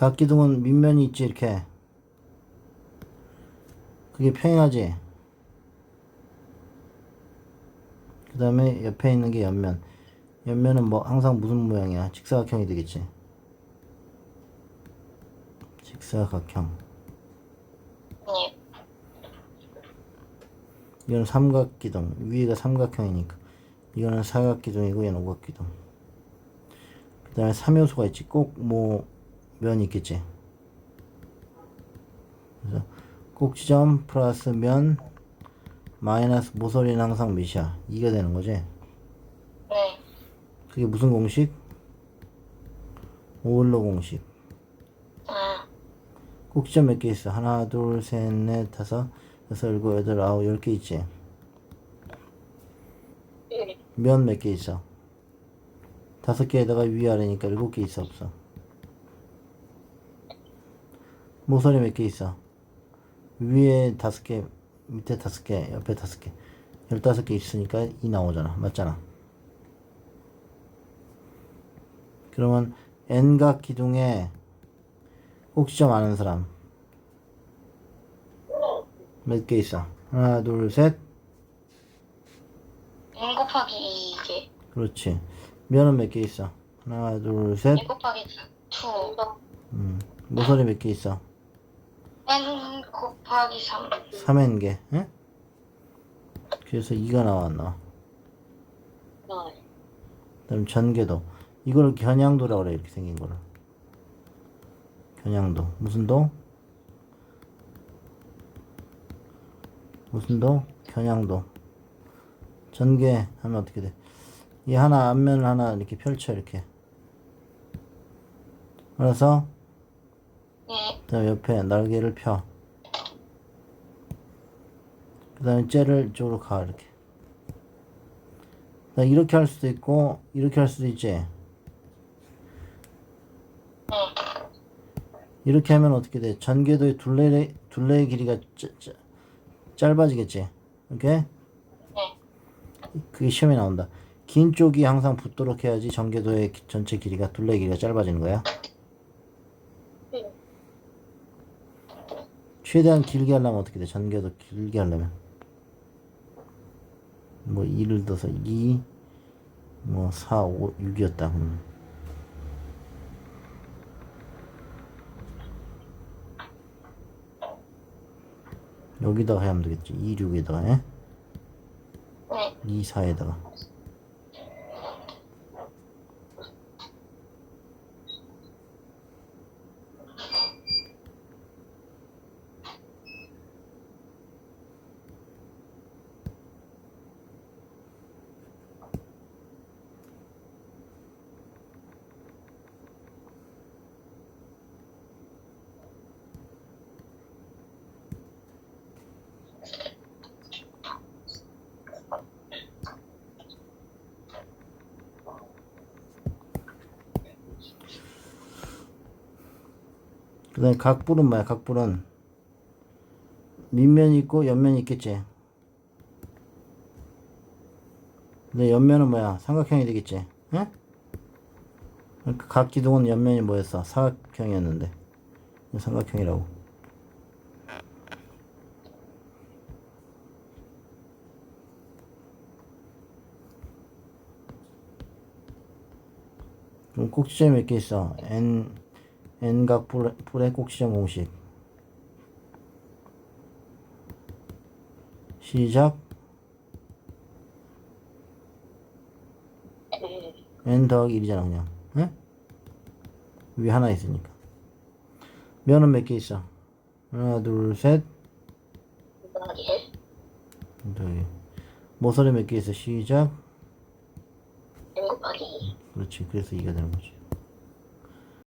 각 기둥은 밑면이 있지 이렇게. 그게 평행하지. 그 다음에 옆에 있는 게 옆면. 옆면은 뭐 항상 무슨 모양이야? 직사각형이 되겠지. 직사각형. 네. 이거는 삼각기둥. 위에가 삼각형이니까. 이거는 사각기둥이고 얘는 오각기둥. 그 다음에 3요소가 있지. 꼭뭐 면이 있겠지 그래서 꼭지점 플러스 면 마이너스 모서리는 항상 몇이야 2가 되는 거지 네. 그게 무슨 공식? 오일러 공식 아, 꼭지점 몇 개 있어? 하나 둘 셋 넷 다섯 여섯 일곱 여덟 아홉 열 개 있지 네. 면몇 개 있어? 다섯 개에다가 위아래니까 일곱 개 있어 없어? 모서리 몇 개 있어? 위에 다섯 개, 밑에 다섯 개, 옆에 다섯 개, 열다섯 개 있으니까 이 나오잖아, 맞잖아. 그러면 n각 기둥에 꼭지점 아는 사람 몇 개 있어? 하나, 둘, 셋. n 곱하기 2개. 그렇지. 면은 몇 개 있어? 하나, 둘, 셋. 1 곱하기 2. 음. 모서리 몇 개 있어? N 곱하기 3. 3n 개. 응? 그래서 2가 나왔나? 네. 그다음 전개도. 이걸 겨냥도라고 그래. 이렇게 생긴 거를. 겨냥도. 무슨 도? 무슨 도? 겨냥도. 전개 하면 어떻게 돼? 이 하나 앞면을 하나 이렇게 펼쳐 이렇게. 그래서 네. 옆에 날개를 펴. 그다음에 째를 이쪽으로 가 이렇게. 그다음 이렇게 할 수도 있고 이렇게 할 수도 있지. 네. 이렇게 하면 어떻게 돼? 전개도의 둘레의 둘레의 길이가 짜, 짜, 짧아지겠지. 오케이? 네. 그게 시험에 나온다. 긴 쪽이 항상 붙도록 해야지 전개도의 기- 전체 길이가 둘레의 길이가 짧아지는 거야. 네. 최대한 길게 하려면 어떻게 돼? 전개도 길게 하려면 뭐 2를 둬서 2, 뭐 4, 5, 6이었다. 음. 여기다가 하면 되겠지. 2, 6에다가 예? 네. 2, 4에다가 그 다음에 각불은 뭐야? 각불은 밑면이 있고 옆면이 있겠지. 근데 옆면은 뭐야? 삼각형이 되겠지. 응? 그러니까 각 기둥은 옆면이 뭐였어? 사각형이었는데. 삼각형이라고. 꼭지점이 몇 개 있어? N n각 불의, 꼭지점 공식 시작 n 더하기 1이잖아 그냥 응? 위에 하나 있으니까 면은 몇 개 있어? 하나 둘셋 곱하기 1. 더하기 모서리 몇 개 있어? 시작 n 곱하기 2. 그렇지 그래서 2가 되는 거지